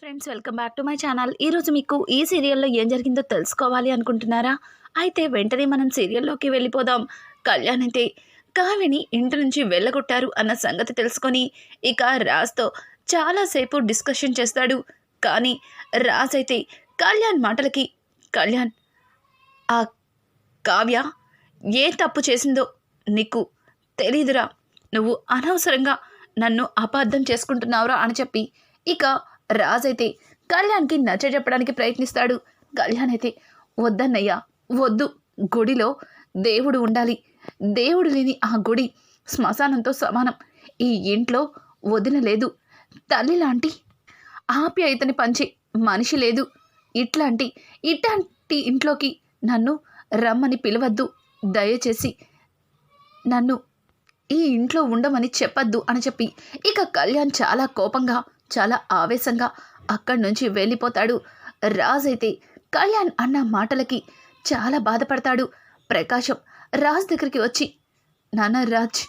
Friends welcome back to my channel ఈరోజు మీకు ఈ సీరియల్లో ఏం జరిగిందో తెలుసుకోవాలి అనుకుంటున్నారా? అయితే వెంటనే మనం సీరియల్లోకి వెళ్ళిపోదాం. కళ్యాణ్ అయితే కావ్యని ఇంటి నుంచి వెళ్ళగొట్టారు అన్న సంగతి తెలుసుకొని ఇక రాజ్తో చాలాసేపు డిస్కషన్ చేస్తాడు. కానీ రాజ్ అయితే కళ్యాణ్ మాటలకి కళ్యాణ్ ఆ కావ్య ఏ తప్పు చేసిందో నీకు తెలీదురా. నువ్వు అనవసరంగా నన్ను అపార్థం చేసుకుంటున్నావురా అని చెప్పి ఇక రాజ్ అయితే కళ్యాణ్కి నచ్చ చెప్పడానికి ప్రయత్నిస్తాడు. కళ్యాణ్ అయితే వద్దన్నయ్యా వద్దు. గుడిలో దేవుడు ఉండాలి. దేవుడు లేని ఆ గుడి శ్మశానంతో సమానం. ఈ ఇంట్లో వదినలేదు తల్లి లాంటి ఆప్యాయతని పంచే మనిషి లేదు. ఇట్లాంటి ఇట్లాంటి ఇంట్లోకి నన్ను రమ్మని పిలవద్దు. దయచేసి నన్ను ఈ ఇంట్లో ఉండమని చెప్పద్దు అని చెప్పి ఇక కళ్యాణ్ చాలా కోపంగా చాలా ఆవేశంగా అక్కడి నుంచి వెళ్ళిపోతాడు. రాజ్ అయితే కళ్యాణ్ అన్న మాటలకి చాలా బాధపడతాడు. ప్రకాశం రాజ్ దగ్గరికి వచ్చి నాన్న రాజ్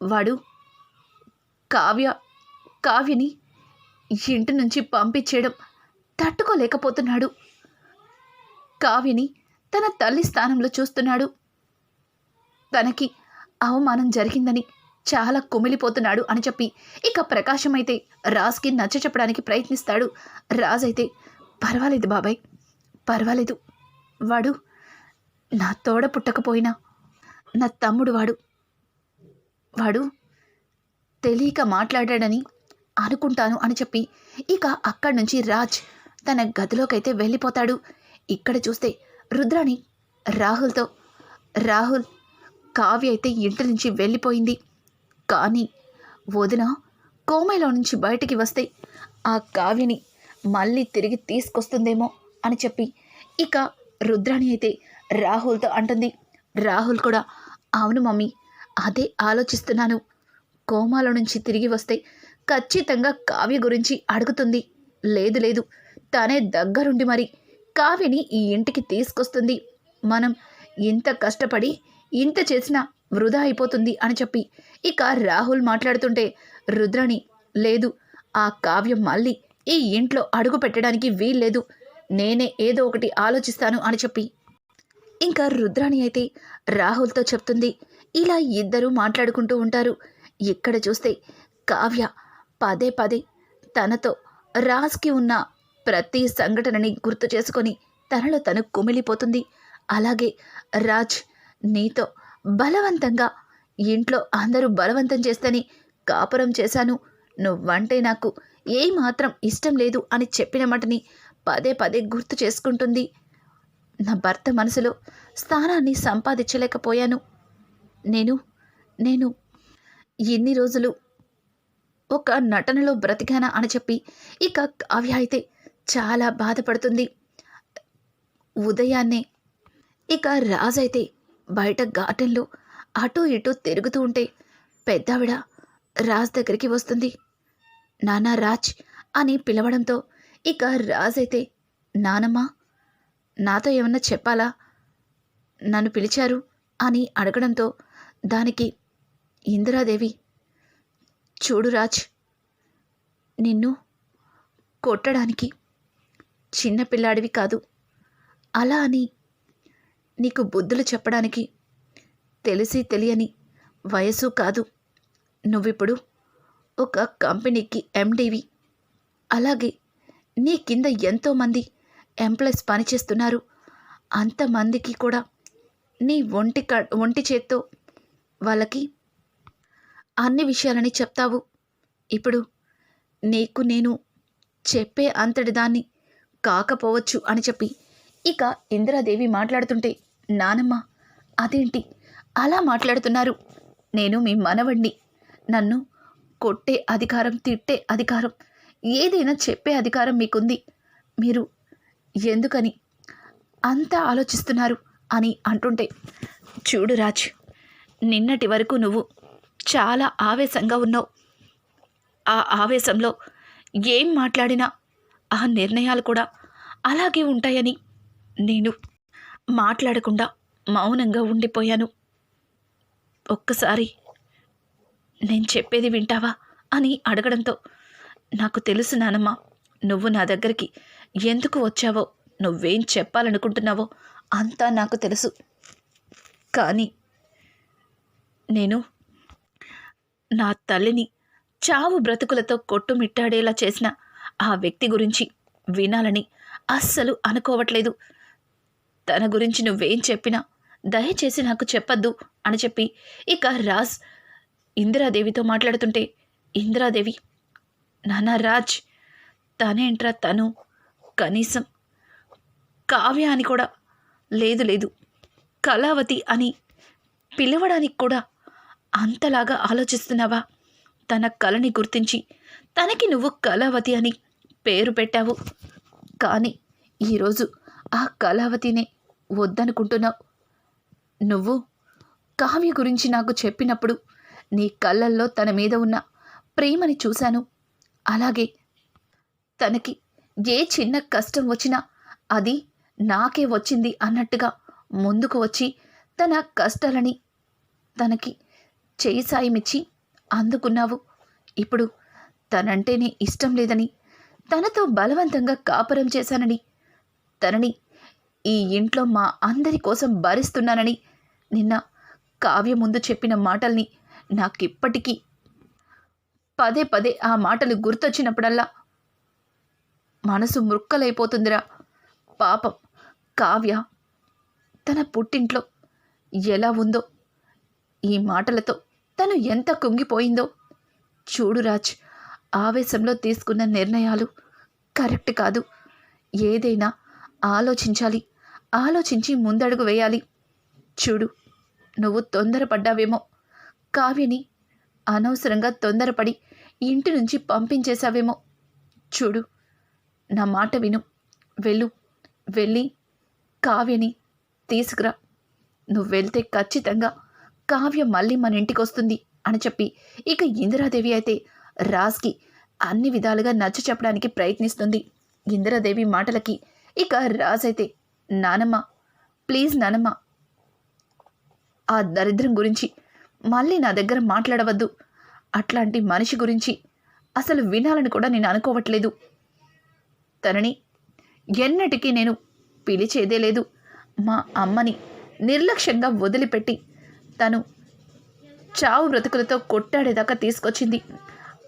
వాడు కావ్య కావ్యని ఇంటి నుంచి పంపించేయడం తట్టుకోలేకపోతున్నాడు. కావ్యని తన తల్లి స్థానంలో చూస్తున్నాడు. తనకి అవమానం జరిగిందని చాలా కుమిలిపోతున్నాడు అని చెప్పి. ఇక ప్రకాశం అయితే రాజ్కి నచ్చ చెప్పడానికి ప్రయత్నిస్తాడు. రాజ్ అయితే పర్వాలేదు బాబాయ్ పర్వాలేదు. వాడు నా తోడ పుట్టకపోయినా నా తమ్ముడు వాడు వాడు తెలియక మాట్లాడాడని అనుకుంటాను అని చెప్పి. ఇక అక్కడి నుంచి రాజ్ తన గదిలోకైతే వెళ్ళిపోతాడు. ఇక్కడ చూస్తే రుద్రాణి రాహుల్తో రాహుల్ కావ్య అయితే ఇంటి నుంచి వెళ్ళిపోయింది. కానీ వదిన కోమలో నుంచి బయటికి వస్తే ఆ కావ్యని మళ్ళీ తిరిగి తీసుకొస్తుందేమో అని చెప్పి ఇక రుద్రాణి అయితే రాహుల్తో అంటుంది. రాహుల్ కూడా అవును మమ్మీ అదే ఆలోచిస్తున్నాను. కోమాలో నుంచి తిరిగి వస్తే ఖచ్చితంగా కావ్య గురించి అడుగుతుంది. లేదు లేదు తనే దగ్గరుండి మరి కావ్యని ఈ ఇంటికి తీసుకొస్తుంది. మనం ఇంత కష్టపడి ఇంత చేసినా వృధా అయిపోతుంది అని చెప్పి ఇక రాహుల్ మాట్లాడుతుంటే రుద్రాణి లేదు ఆ కావ్యం మళ్ళీ ఈ ఇంట్లో అడుగు పెట్టడానికి వీల్లేదు. నేనే ఏదో ఒకటి ఆలోచిస్తాను అని చెప్పి. ఇంకా రుద్రాణి అయితే రాహుల్తో చెప్తుంది ఇలా ఇద్దరూ మాట్లాడుకుంటూ ఉంటారు. ఇక్కడ చూస్తే కావ్య పదే పదే తనతో రాజ్కి ఉన్న ప్రతి సంఘటనని గుర్తు చేసుకొని తనలో తను కుమిలిపోతుంది. అలాగే రాజ్ నీతో బలవంతంగా ఇంట్లో అందరూ బలవంతం చేస్తని కాపురం చేశాను. నువ్వంటే నాకు ఏమాత్రం ఇష్టం లేదు అని చెప్పిన మాటని పదే పదే గుర్తు చేసుకుంటుంది. నా భర్త మనసులో స్థానాన్ని సంపాదించలేకపోయాను. నేను నేను ఎన్ని రోజులు ఒక నటనలో బ్రతికానా అని చెప్పి ఇక కావ్య అయితే చాలా బాధపడుతుంది. ఉదయాన్నే ఇక రాజ్ అయితే బయట గార్డెన్లో అటూ ఇటూ తిరుగుతూ ఉంటే పెద్దావిడ రాజ్ దగ్గరికి వస్తుంది. నానా రాజ్ అని పిలవడంతో ఇక రాజ్ అయితే నానమ్మ నాతో ఏమన్నా చెప్పాలా? నన్ను పిలిచారు అని అడగడంతో దానికి ఇందిరాదేవి చూడు రాజ్ నిన్ను కొట్టడానికి చిన్నపిల్లాడివి కాదు. అలా అని నీకు బుద్ధులు చెప్పడానికి తెలిసి తెలియని వయసు కాదు. నువ్విప్పుడు ఒక కంపెనీకి ఎండివి. అలాగే నీ కింద ఎంతోమంది ఎంప్లాయీస్ పనిచేస్తున్నారు. అంతమందికి కూడా నీ ఒంటి క ఒంటి చేత్తో వాళ్ళకి అన్ని విషయాలని చెప్తావు. ఇప్పుడు నీకు నేను చెప్పే అంతటి దాన్ని కాకపోవచ్చు అని చెప్పి ఇక ఇందిరాదేవి మాట్లాడుతుంటే నానమ్మ అదేంటి? అలా మాట్లాడుతున్నారు. నేను మీ మనవణ్ణి. నన్ను కొట్టే అధికారం తిట్టే అధికారం ఏదైనా చెప్పే అధికారం మీకుంది. మీరు ఎందుకని అంత ఆలోచిస్తున్నారు అని అంటుంటే చూడు రాజ్ నిన్నటి వరకు నువ్వు చాలా ఆవేశంగా ఉన్నావు. ఆ ఆవేశంలో ఏం మాట్లాడినా ఆ నిర్ణయాలు కూడా అలాగే ఉంటాయని నేను మాట్లాడకుండా మౌనంగా ఉండిపోయాను. ఒక్కసారి నేను చెప్పేది వింటావా అని అడగడంతో నాకు తెలుసు నానమ్మ నువ్వు నా దగ్గరికి ఎందుకు వచ్చావో నువ్వేం చెప్పాలనుకుంటున్నావో అంతా నాకు తెలుసు. కానీ నేను నా తల్లిని చావు బ్రతుకులతో కొట్టుమిట్టాడేలా చేసిన ఆ వ్యక్తి గురించి వినాలని అస్సలు అనుకోవట్లేదు. తన గురించి నువ్వేం చెప్పినా దయచేసి నాకు చెప్పద్దు అని చెప్పి ఇక రాజ్ ఇందిరాదేవితో మాట్లాడుతుంటే ఇందిరాదేవి నాన్న రాజ్ తనేంట్రా తను? కనీసం కావ్య అని కూడా లేదు లేదు కళావతి అని పిలవడానికి కూడా అంతలాగా ఆలోచిస్తున్నావా? తన కళని గుర్తించి తనకి నువ్వు కళావతి అని పేరు పెట్టావు. కానీ ఈరోజు ఆ కళావతినే వద్దనుకుంటున్నావు. నువ్వు కావ్య గురించి నాకు చెప్పినప్పుడు నీ కళ్ళల్లో తన మీద ఉన్న ప్రేమని చూశాను. అలాగే తనకి ఏ చిన్న కష్టం వచ్చినా అది నాకే వచ్చింది అన్నట్టుగా ముందుకు వచ్చి తన కష్టాలని తనకి చేయి సాయమిచ్చి అందుకున్నావు. ఇప్పుడు తనంటేనే ఇష్టం లేదని తనతో బలవంతంగా కాపురం చేశానని తనని ఈ ఇంట్లో మా అందరి కోసం భరిస్తున్నానని నిన్న కావ్య ముందు చెప్పిన మాటల్ని నాకిప్పటికీ పదే పదే ఆ మాటలు గుర్తొచ్చినప్పుడల్లా మనసు మృక్కలైపోతుందిరా. పాపం కావ్య తన పుట్టింట్లో ఎలా ఉందో ఈ మాటలతో తను ఎంత కుంగిపోయిందో చూడు రాజ్ ఆవేశంలో తీసుకున్న నిర్ణయాలు కరెక్ట్ కాదు. ఏదైనా ఆలోచించాలి. ఆలోచించి ముందడుగు వేయాలి. చూడు నువ్వు తొందరపడ్డావేమో. కావ్యని అనవసరంగా తొందరపడి ఇంటి నుంచి పంపించేశావేమో. చూడు నా మాట విను. వెళ్ళు వెళ్ళి కావ్యని తీసుకురా. నువ్వు వెళ్తే ఖచ్చితంగా కావ్య మళ్ళీ మన ఇంటికి వస్తుంది అని చెప్పి ఇక ఇందిరాదేవి అయితే రాజ్కి అన్ని విధాలుగా నచ్చ చెప్పడానికి ప్రయత్నిస్తుంది. ఇందిరాదేవి మాటలకి ఇక రాజ్ అయితే నానమ్మ ప్లీజ్ నానమ్మ. ఆ దరిద్రం గురించి మళ్ళీ నా దగ్గర మాట్లాడవద్దు. అట్లాంటి మనిషి గురించి అసలు వినాలని కూడా నేను అనుకోవట్లేదు. తనని ఎన్నటికీ నేను పిలిచేదే లేదు. మా అమ్మని నిర్లక్ష్యంగా వదిలిపెట్టి తను చావు బ్రతుకులతో కొట్టాడేదాకా తీసుకొచ్చింది.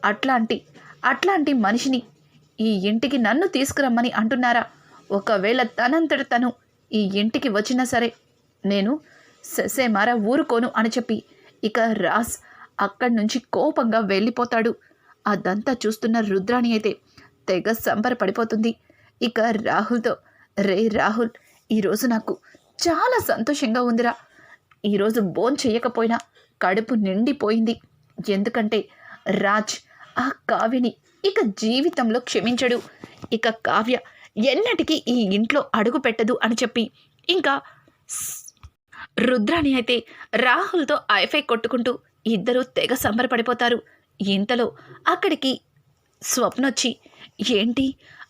అట్లాంటి అట్లాంటి మనిషిని ఈ ఇంటికి నన్ను తీసుకురమ్మని అంటున్నారా? ఒకవేళ తనంతట తను ఈ ఇంటికి వచ్చినా సరే నేను ససేమారా ఊరుకోను అని చెప్పి ఇక రాస్ అక్కడి నుంచి కోపంగా వెళ్ళిపోతాడు. అదంతా చూస్తున్న రుద్రాణి అయితే తెగ సంబరపడిపోతుంది. ఇక రాహుల్తో రే రాహుల్ ఈరోజు నాకు చాలా సంతోషంగా ఉందిరా. ఈరోజు బోన్ చేయకపోయినా కడుపు నిండిపోయింది. ఎందుకంటే రాజ్ ఆ కావ్యని ఇక జీవితంలో క్షమించడు. ఇక కావ్య ఎన్నటికీ ఈ ఇంట్లో అడుగు పెట్టదు అని చెప్పి ఇంకా రుద్రాణి అయితే రాహుల్తో ఐఫై కొట్టుకుంటూ ఇద్దరూ తెగ సంబరపడిపోతారు. ఇంతలో అక్కడికి స్వప్నొచ్చి ఏంటి?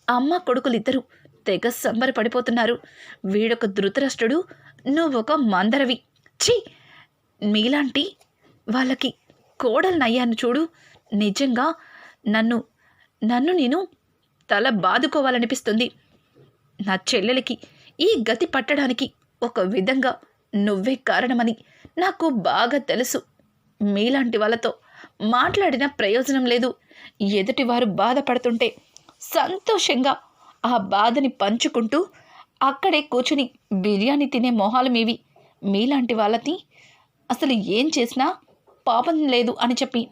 అమ్మ కొడుకులిద్దరూ తెగ సంబరపడిపోతున్నారు. వీడొక ధృతరాష్ట్రుడు నువ్వొక మందరవి. ఛీ! మీలాంటి వాళ్ళకి కోడలనయ్యాను చూడు. నిజంగా నన్ను నన్ను నేను తల బాదుకోవాలనిపిస్తుంది. నా చెల్లెలకి ఈ గతి పట్టడానికి ఒక విధంగా నువ్వే కారణమని నాకు బాగా తెలుసు. మీలాంటి వాళ్ళతో మాట్లాడిన ప్రయోజనం లేదు. ఎదుటివారు బాధపడుతుంటే సంతోషంగా ఆ బాధని పంచుకుంటూ అక్కడే కూర్చుని బిర్యానీ తినే మొహాలు మీవి. మీలాంటి వాళ్ళని అసలు ఏం చేసినా పాపం లేదు అని చెప్పి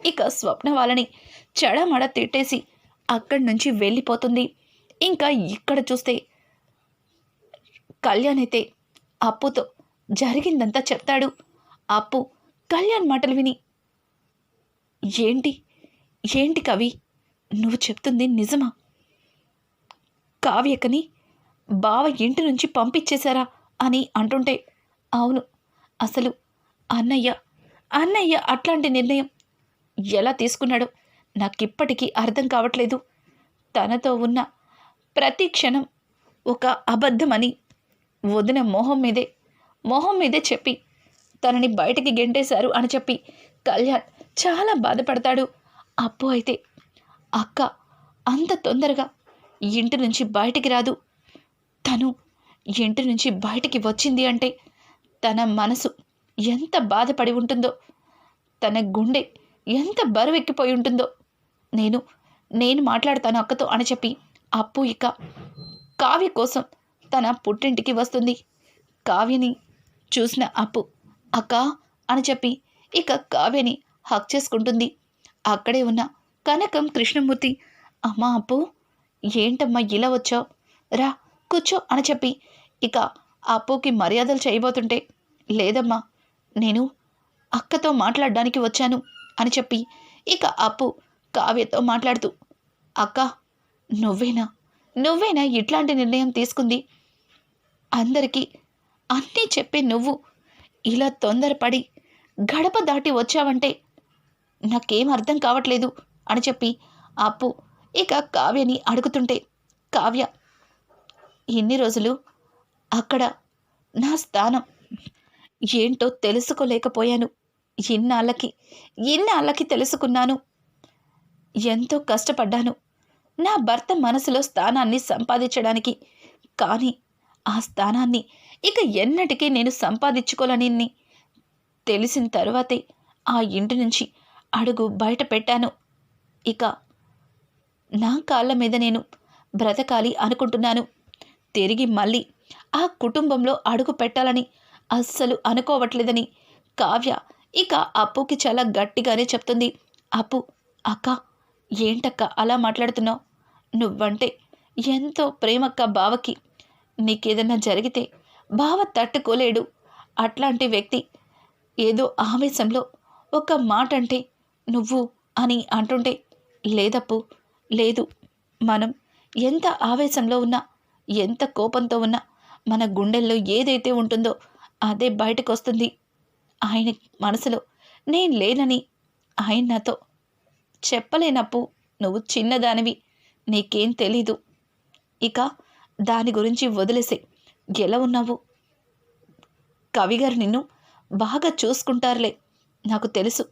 ఇక స్వప్న వాళ్ళని చెడమడ తిట్టేసి అక్కడి నుంచి వెళ్ళిపోతుంది. ఇంకా ఇక్కడ చూస్తే కళ్యాణ్ అయితే అప్పుతో జరిగిందంతా చెప్తాడు. అప్పు కళ్యాణ్ మాటలు విని ఏంటి? ఏంటి కవి? నువ్వు చెప్తుంది నిజమా? కావ్యకని బావ ఇంటి నుంచి పంపించేశారా? అని అంటుంటే అవును అసలు అన్నయ్య అన్నయ్య అట్లాంటి నిర్ణయం ఎలా తీసుకున్నాడో? నాకిప్పటికీ అర్థం కావట్లేదు. తనతో ఉన్న ప్రతి క్షణం ఒక అబద్ధమని వదిన మొహం మీదే మొహం మీదే చెప్పి తనని బయటికి గెంటేశారు అని చెప్పి కళ్యాణ్ చాలా బాధపడతాడు. అప్పు అయితే అక్క అంత తొందరగా ఇంటి నుంచి బయటికి రాదు. తను ఇంటి నుంచి బయటికి వచ్చింది అంటే తన మనసు ఎంత బాధపడి ఉంటుందో తన గుండె ఎంత బరువెక్కిపోయి ఉంటుందో నేను నేను మాట్లాడతాను అక్కతో అని చెప్పి అప్పు ఇక కావ్య కోసం తన పుట్టింటికి వస్తుంది. కావ్యని చూసిన అప్పు అక్క అని చెప్పి ఇక కావ్యని హక్ చేసుకుంటుంది. అక్కడే ఉన్న కనకం కృష్ణమూర్తి అమ్మా అప్పు ఏంటమ్మా ఇలా వచ్చావు? రా కూర్చో అని చెప్పి ఇక అప్పుకి మర్యాదలు చేయబోతుంటే లేదమ్మా నేను అక్కతో మాట్లాడడానికి వచ్చాను అని చెప్పి ఇక అప్పు కావ్యతో మాట్లాడుతూ అక్క నువ్వేనా? నువ్వేనా ఇట్లాంటి నిర్ణయం తీసుకుంది? అందరికీ అన్నీ చెప్పే నువ్వు ఇలా తొందరపడి గడప దాటి వచ్చావంటే నాకేం అర్థం కావట్లేదు అని చెప్పి అప్పు ఇక కావ్యని అడుగుతుంటే కావ్య ఇన్ని రోజులు అక్కడ నా స్థానం ఏంటో తెలుసుకోలేకపోయాను. ఇన్నాళ్ళకి ఇన్నాళ్ళకి తెలుసుకున్నాను. ఎంతో కష్టపడ్డాను. నా భర్త మనసులో స్థానాన్ని సంపాదించడానికి. కానీ ఆ స్థానాన్ని ఇక ఎన్నటికీ నేను సంపాదించుకోలేని తెలిసిన తరువాతే ఆ ఇంటి నుంచి అడుగు బయట పెట్టాను. ఇక నా కాళ్ళ మీద నేను బ్రతకాలి అనుకుంటున్నాను. తిరిగి మళ్ళీ ఆ కుటుంబంలో అడుగు పెట్టాలని అస్సలు అనుకోవట్లేదని కావ్య ఇక అప్పుకి చాలా గట్టిగానే చెప్తుంది. అప్పు అక్క ఏంటక్క అలా మాట్లాడుతున్నావు? నువ్వంటే ఎంతో ప్రేమక్క బావకి. నీకేదన్నా జరిగితే బావ తట్టుకోలేడు. అట్లాంటి వ్యక్తి ఏదో ఆవేశంలో ఒక మాట అంటే నువ్వు అని అంటుంటే లేదప్పు లేదు. మనం ఎంత ఆవేశంలో ఉన్నా ఎంత కోపంతో ఉన్నా మన గుండెల్లో ఏదైతే ఉంటుందో అదే బయటకు వస్తుంది ఆయన మనసులో నేను లేనని ఆయన నాతో చెప్పలేనప్పు. నువ్వు చిన్నదానివి. నీకేం తెలీదు. ఇక దాని గురించి వదిలేసే. ఎలా ఉన్నావు? కవిగారు నిన్ను బాగా చూసుకుంటారులే. నాకు తెలుసు.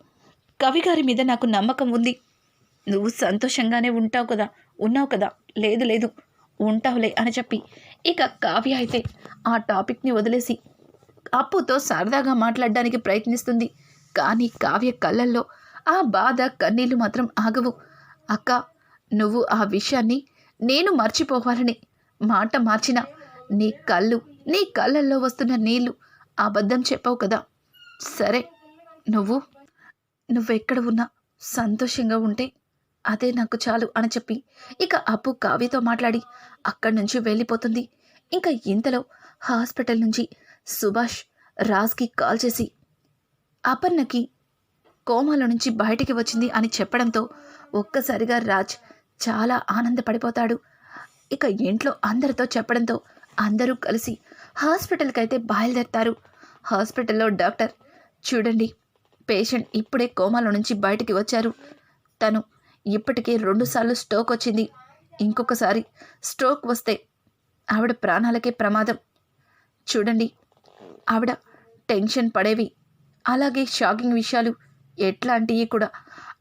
కవిగారి మీద నాకు నమ్మకం ఉంది. నువ్వు సంతోషంగానే ఉంటావు కదా. ఉన్నావు కదా. లేదు లేదు. ఉంటావులే అని చెప్పి. ఇక కావ్య అయితే ఆ టాపిక్ని వదిలేసి అప్పుతో సరదాగా మాట్లాడడానికి ప్రయత్నిస్తుంది. కానీ కావ్య కళ్ళల్లో ఆ బాధ కన్నీళ్ళు మాత్రం ఆగవు. అక్క నువ్వు ఆ విషయాన్ని నేను మర్చిపోవాలని మాట మార్చిన. నీ కళ్ళు నీ కళ్ళల్లో వస్తున్న నీళ్ళు అబద్ధం చెప్పావు కదా. సరే నువ్వు నువ్వెక్కడ ఉన్నా సంతోషంగా ఉంటే అదే నాకు చాలు అని చెప్పి ఇక అప్పు కావ్యతో మాట్లాడి అక్కడి నుంచి వెళ్ళిపోతుంది. ఇంకా ఇంతలో హాస్పిటల్ నుంచి సుభాష్ రాజ్కి కాల్ చేసి అపర్ణకి కోమాలో నుంచి బయటికి వచ్చింది అని చెప్పడంతో ఒక్కసారిగా రాజ్ చాలా ఆనందపడిపోతాడు. ఇక ఇంట్లో అందరితో చెప్పడంతో అందరూ కలిసి హాస్పిటల్కి అయితే బయలుదేరతారు. హాస్పిటల్లో డాక్టర్ చూడండి పేషెంట్ ఇప్పుడే కోమాలో నుంచి బయటికి వచ్చారు. తను ఇప్పటికే రెండుసార్లు స్ట్రోక్ వచ్చింది. ఇంకొకసారి స్ట్రోక్ వస్తే ఆవిడ ప్రాణాలకే ప్రమాదం. చూడండి ఆవిడ టెన్షన్ పడేవి. అలాగే షాకింగ్ విషయాలు ఎట్లాంటివి కూడా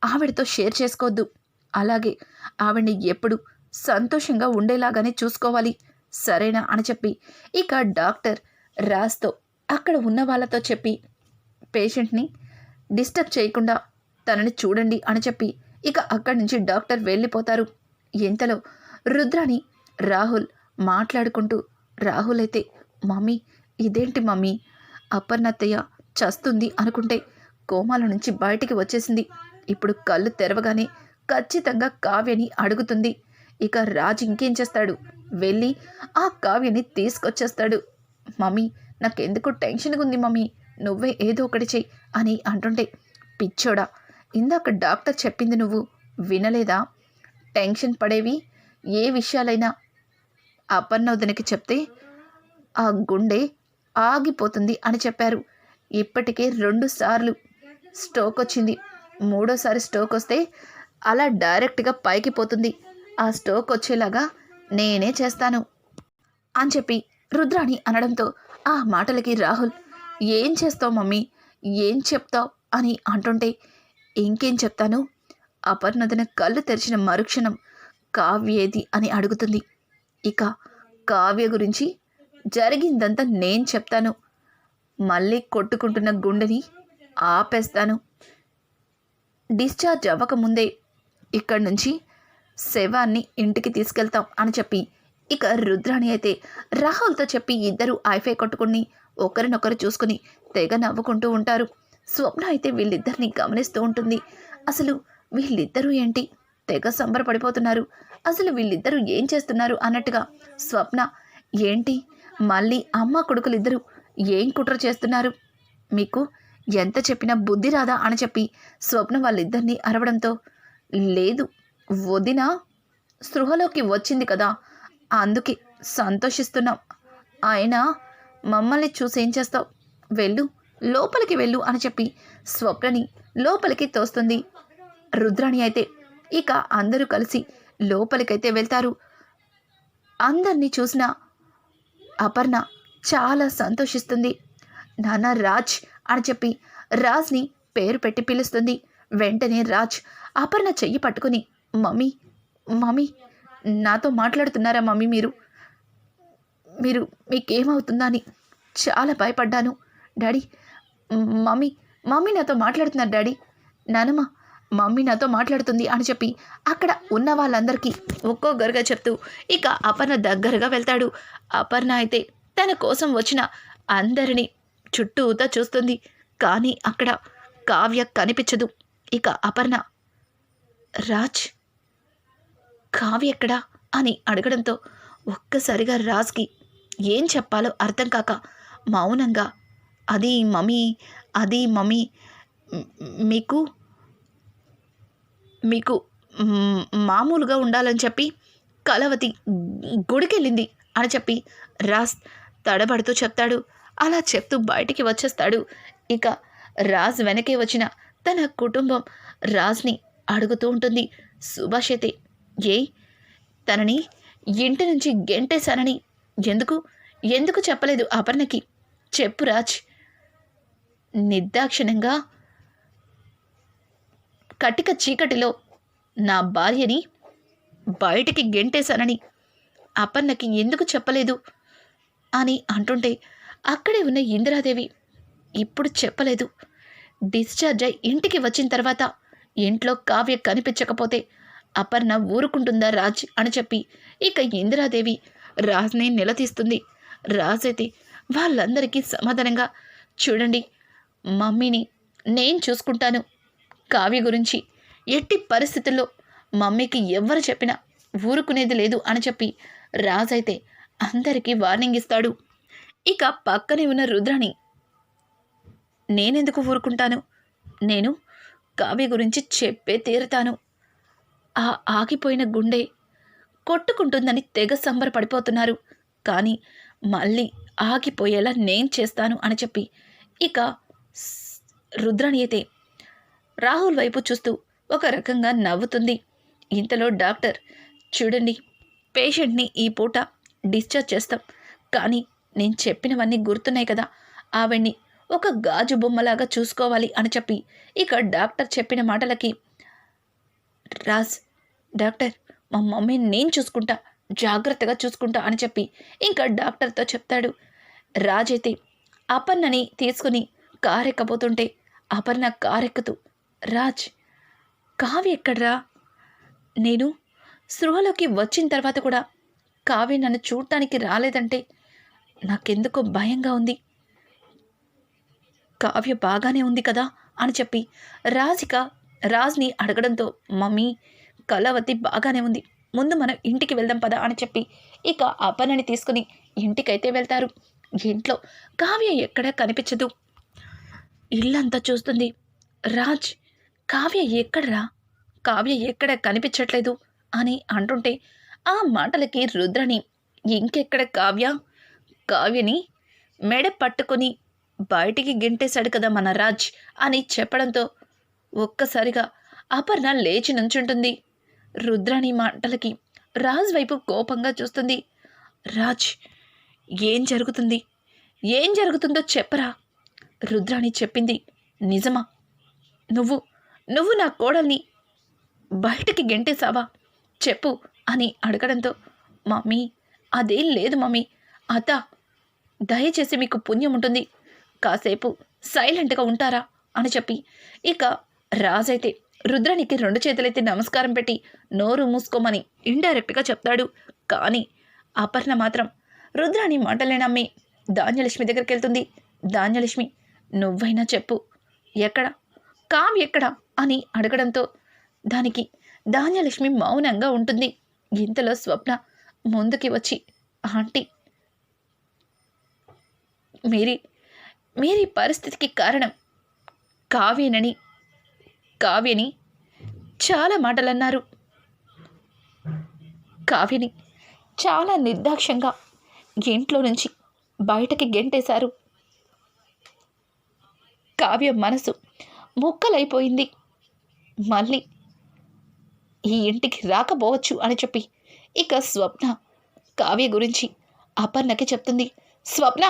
ఆవిడతో షేర్ చేసుకోవద్దు. అలాగే ఆవిడ్ని ఎప్పుడు సంతోషంగా ఉండేలాగానే చూసుకోవాలి. సరేనా అని చెప్పి ఇక డాక్టర్ రాజ్తో అక్కడ ఉన్న వాళ్ళతో చెప్పి పేషెంట్ని డిస్టర్బ్ చేయకుండా తనని చూడండి అని చెప్పి ఇక అక్కడి నుంచి డాక్టర్ వెళ్ళిపోతారు. ఇంతలో రుద్రాని రాహుల్ మాట్లాడుకుంటూ రాహుల్ అయితే మమ్మీ ఇదేంటి మమ్మీ? అపర్ణత్తయ్య చస్తుంది అనుకుంటే కోమాల నుంచి బయటికి వచ్చేసింది. ఇప్పుడు కళ్ళు తెరవగానే ఖచ్చితంగా కావ్యని అడుగుతుంది. ఇక రాజు ఇంకేం చేస్తాడు? వెళ్ళి ఆ కావ్యని తీసుకొచ్చేస్తాడు. మమ్మీ నాకెందుకు టెన్షన్గా ఉంది మమ్మీ. నువ్వే ఏదో ఒకటి చెయ్యి అని అంటుంటే పిచ్చోడా ఇందాక డాక్టర్ చెప్పింది నువ్వు వినలేదా? టెన్షన్ పడేవి? ఏ విషయాలైనా అపర్ణోదనికి చెప్తే ఆ గుండె ఆగిపోతుంది అని చెప్పారు. ఇప్పటికే రెండు సార్లు స్ట్రోక్ వచ్చింది. మూడోసారి స్ట్రోక్ వస్తే అలా డైరెక్ట్గా పైకి పోతుంది. ఆ స్ట్రోక్ వచ్చేలాగా నేనే చేస్తాను అని చెప్పి రుద్రాణి అనడంతో ఆ మాటలకి రాహుల్ ఏం చేస్తావు మమ్మీ? ఏం చెప్తావు? అని అంటుంటే ఇంకేం చెప్తాను? అపర్ణతన కళ్ళు తెరిచిన మరుక్షణం కావ్యేది అని అడుగుతుంది. ఇక కావ్య గురించి జరిగిందంతా నేను చెప్తాను. మళ్ళీ కొట్టుకుంటున్న గుండెని ఆపేస్తాను. డిశ్చార్జ్ అవ్వకముందే ఇక్కడి నుంచి శవాన్ని ఇంటికి తీసుకెళ్తాం అని చెప్పి ఇక రుద్రాణి అయితే రాహుల్తో చెప్పి ఇద్దరు ఐఫై కొట్టుకుని ఒకరినొకరు చూసుకుని తెగ నవ్వుకుంటూ ఉంటారు. స్వప్న అయితే వీళ్ళిద్దరిని గమనిస్తూ ఉంటుంది. అసలు వీళ్ళిద్దరూ ఏంటి? తెగ సంబరపడిపోతున్నారు. అసలు వీళ్ళిద్దరూ ఏం చేస్తున్నారు అన్నట్టుగా స్వప్న ఏంటి? మళ్ళీ అమ్మ కొడుకులిద్దరూ ఏం కుట్ర చేస్తున్నారు? మీకు ఎంత చెప్పినా బుద్ధి రాదా అని చెప్పి స్వప్న వాళ్ళిద్దరినీ అరవడంతో లేదు వదిన స్పృహలోకి వచ్చింది కదా అందుకే సంతోషిస్తున్నాం. ఆయన మమ్మల్ని చూసి ఏం చేస్తావు? వెళ్ళు లోపలికి వెళ్ళు అని చెప్పి స్వప్నని లోపలికి తోస్తుంది. రుద్రాణి అయితే ఇక అందరూ కలిసి లోపలికైతే వెళ్తారు. అందరినీ చూసిన అపర్ణ చాలా సంతోషిస్తుంది. నాన్న రాజ్ అని చెప్పి రాజ్ని పేరు పెట్టి పిలుస్తుంది. వెంటనే రాజ్ అపర్ణ చెయ్యి పట్టుకుని మమ్మీ మమ్మీ నాతో మాట్లాడుతున్నారా మమ్మీ మీరు? మీరు మీకేమవుతుందా అని చాలా భయపడ్డాను. డాడీ మమ్మీ మమ్మీ నాతో మాట్లాడుతున్నారు డాడీ. నానమ్మ మమ్మీ నాతో మాట్లాడుతుంది అని చెప్పి అక్కడ ఉన్న వాళ్ళందరికీ ఒక్కొక్కరుగా చెప్తూ ఇక అపర్ణ దగ్గరగా వెళ్తాడు. అపర్ణ అయితే తన కోసం వచ్చిన అందరినీ చుట్టూతా చూస్తుంది. కానీ అక్కడ కావ్య కనిపించదు. ఇక అపర్ణ రాజ్ కావ్య ఎక్కడా అని అడగడంతో ఒక్కసారిగా రాజ్కి ఏం చెప్పాలో అర్థం కాక మౌనంగా అది మమ్మీ అది మమ్మీ మీకు మీకు మామూలుగా ఉండాలని చెప్పి కలవతి గుడికెళ్ళింది అని చెప్పి రాజ్ తడబడుతూ చెప్తాడు. అలా చెప్తూ బయటికి వచ్చేస్తాడు. ఇక రాజ్ వెనకే వచ్చిన తన కుటుంబం రాజ్ని అడుగుతూ ఉంటుంది. సుభాషితే ఏ తనని ఇంటి నుంచి గెంటేశానని ఎందుకు? ఎందుకు చెప్పలేదు అపర్ణకి? చెప్పు రాజ్. నిర్దాక్షిణంగా కటిక చీకటిలో నా భార్యని బయటికి గెంటేశానని అపర్ణకి ఎందుకు చెప్పలేదు? అని అంటుంటే అక్కడే ఉన్న ఇందిరాదేవి ఇప్పుడు చెప్పలేదు. డిశ్చార్జ్ అయి ఇంటికి వచ్చిన తర్వాత ఇంట్లో కావ్య కనిపించకపోతే అపర్ణ ఊరుకుంటుందా రాజ్ అని చెప్పి ఇక ఇందిరాదేవి రాజ్ని నిలదీస్తుంది. రాజ్ అయితే వాళ్ళందరికీ సమాధానంగా చూడండి మమ్మీని నేను చూసుకుంటాను. కావ్య గురించి ఎట్టి పరిస్థితుల్లో మమ్మీకి ఎవరు చెప్పినా ఊరుకునేది లేదు అని చెప్పి రాజ్ అయితే అందరికీ వార్నింగ్ ఇస్తాడు. ఇక పక్కనే ఉన్న రుద్రాణి నేనెందుకు ఊరుకుంటాను? నేను కావ్య గురించి చెప్పే తీరుతాను. ఆ ఆగిపోయిన గుండె కొట్టుకుంటుందని తెగ సంబరపడిపోతున్నారు. కానీ మళ్ళీ ఆగిపోయేలా నేను చేస్తాను అని చెప్పి ఇక స్- రుద్రాణి అయితే రాహుల్ వైపు చూస్తూ ఒక రకంగా నవ్వుతుంది. ఇంతలో డాక్టర్ చూడండి పేషెంట్ని ఈ పూట డిశ్చార్జ్ చేస్తాం. కానీ నేను చెప్పినవన్నీ గుర్తున్నాయి కదా. ఆవిడ్ని ఒక గాజు బొమ్మలాగా చూసుకోవాలి అని చెప్పి ఇక డాక్టర్ చెప్పిన మాటలకి రాజ్ డాక్టర్ మా మమ్మీని నేను చూసుకుంటా జాగ్రత్తగా చూసుకుంటా అని చెప్పి ఇంకా డాక్టర్తో చెప్తాడు. రాజ్ అయితే అపర్ణని తీసుకుని కారెక్కబోతుంటే అపర్ణ కారెక్కుతూ రాజ్ కావ్య ఎక్కడ్రా? నేను సృహలోకి వచ్చిన తర్వాత కూడా కావ్య నన్ను చూడటానికి రాలేదంటే నాకెందుకో భయంగా ఉంది. కావ్య బాగానే ఉంది కదా అని చెప్పి రాజిక రాజ్ని అడగడంతో మమ్మీ కళావతి బాగానే ఉంది. ముందు మనం ఇంటికి వెళ్దాం పదా అని చెప్పి ఇక అపర్ణని తీసుకుని ఇంటికైతే వెళ్తారు. ఇంట్లో కావ్య ఎక్కడా కనిపించదు. ఇల్లంతా చూస్తుంది. రాజ్ కావ్య ఎక్కడరా? కావ్య ఎక్కడ కనిపించట్లేదు అని అంటుంటే ఆ మాటలకి రుద్రని ఇంకెక్కడ కావ్య? కావ్యని మెడ పట్టుకొని బయటికి గెంటేశాడు కదా మన రాజ్ అని చెప్పడంతో ఒక్కసారిగా అపర్ణ లేచి నుంచుంటుంది. రుద్రాణి మాటలకి రాజ్ వైపు కోపంగా చూస్తుంది. రాజ్ ఏం జరుగుతుంది? ఏం జరుగుతుందో చెప్పరా? రుద్రాణి చెప్పింది నిజమా? నువ్వు నువ్వు నా కోడల్ని బయటికి గెంటేశావా? చెప్పు. అని అడగడంతో మమ్మీ అదేం లేదు మమ్మీ. అత్త దయచేసి మీకు పుణ్యం ఉంటుంది. కాసేపు సైలెంట్గా ఉంటారా? అని చెప్పి ఇక రాజైతే రుద్రానికి రెండు చేతులైతే నమస్కారం పెట్టి నోరు మూసుకోమని ఇండైరెక్ట్గా చెప్తాడు. కానీ అపర్ణ మాత్రం రుద్రాని మాటలే నమ్మి ధాన్యలక్ష్మి దగ్గరికి వెళ్తుంది. ధాన్యలక్ష్మి నువ్వైనా చెప్పు. ఎక్కడ? కామ్ ఎక్కడ? అని అడగడంతో దానికి ధాన్యలక్ష్మి మౌనంగా ఉంటుంది. ఇంతలో స్వప్న ముందుకి వచ్చి ఆంటీ మీరి మీరీ పరిస్థితికి కారణం కావ్యనని కావ్యని చాలా మాటలన్నారు. కావ్యని చాలా నిర్దాక్ష్యంగా ఇంట్లో నుంచి బయటకి గెంటేశారు. కావ్య మనసు ముక్కలైపోయింది. మళ్ళీ ఈ ఇంటికి రాకపోవచ్చు అని చెప్పి. ఇక స్వప్న కావ్య గురించి అపర్ణకి చెప్తుంది. స్వప్న!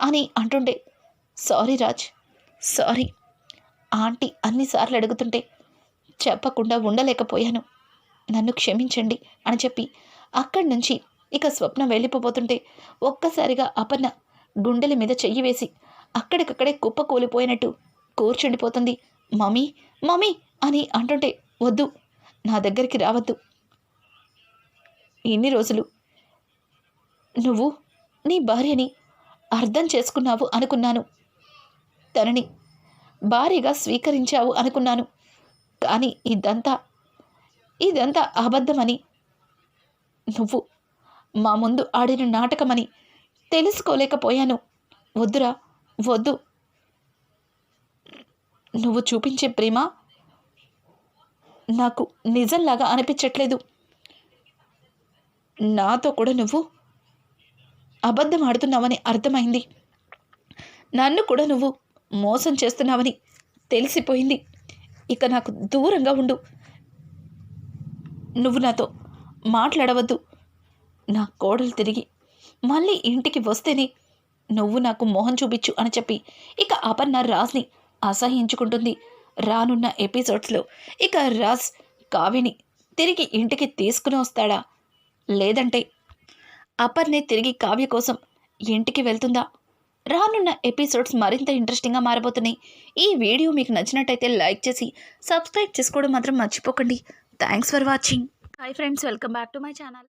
అని అంటుండే సారీ రాజ్ సారీ. ఆంటీ అన్నిసార్లు అడుగుతుంటే చెప్పకుండా ఉండలేకపోయాను. నన్ను క్షమించండి అని చెప్పి. అక్కడి నుంచి ఇక స్వప్న వెళ్ళిపోతుంటే ఒక్కసారిగా అపర్ణ గుండెల మీద చెయ్యి వేసి అక్కడికక్కడే కుప్ప కూలిపోయినట్టు కూర్చుండిపోతుంది. Mummy mummy! అని అంటుంటే వద్దు. నా దగ్గరికి రావద్దు. ఇన్ని రోజులు నువ్వు నీ భార్యని అర్థం చేసుకున్నావు అనుకున్నాను. తనని భార్యగా స్వీకరించావు అనుకున్నాను. కానీ ఇదంతా ఇదంతా అబద్ధమని నువ్వు మా ముందు ఆడిన నాటకమని తెలుసుకోలేకపోయాను. వద్దురా వద్దు. నువ్వు చూపించే ప్రేమ నాకు నిజంలాగా అనిపించట్లేదు. నాతో కూడా నువ్వు అబద్ధం ఆడుతున్నావని అర్థమైంది. నన్ను కూడా నువ్వు మోసం చేస్తున్నావని తెలిసిపోయింది. ఇక నాకు దూరంగా ఉండు. నువ్వు నాతో మాట్లాడవద్దు. నా కోడలు తిరిగి మళ్ళీ ఇంటికి వస్తేనే నువ్వు నాకు మోహం చూపించు అని చెప్పి ఇక అపర్ణ రాజ్ని అసహించుకుంటుంది రానున్న ఎపిసోడ్స్లో ఇక రాజ్ కావ్యని తిరిగి ఇంటికి తీసుకుని వస్తాడా? లేదంటే అపర్నే తిరిగి కావ్య కోసం ఇంటికి వెళ్తుందా? రానున్న ఎపిసోడ్స్ మరింత ఇంట్రెస్టింగ్గా మారబోతున్నాయి. ఈ వీడియో మీకు నచ్చినట్టయితే లైక్ చేసి సబ్స్క్రైబ్ చేసుకోవడం మాత్రం మర్చిపోకండి. Thanks for watching. Hi friends welcome back to my channel.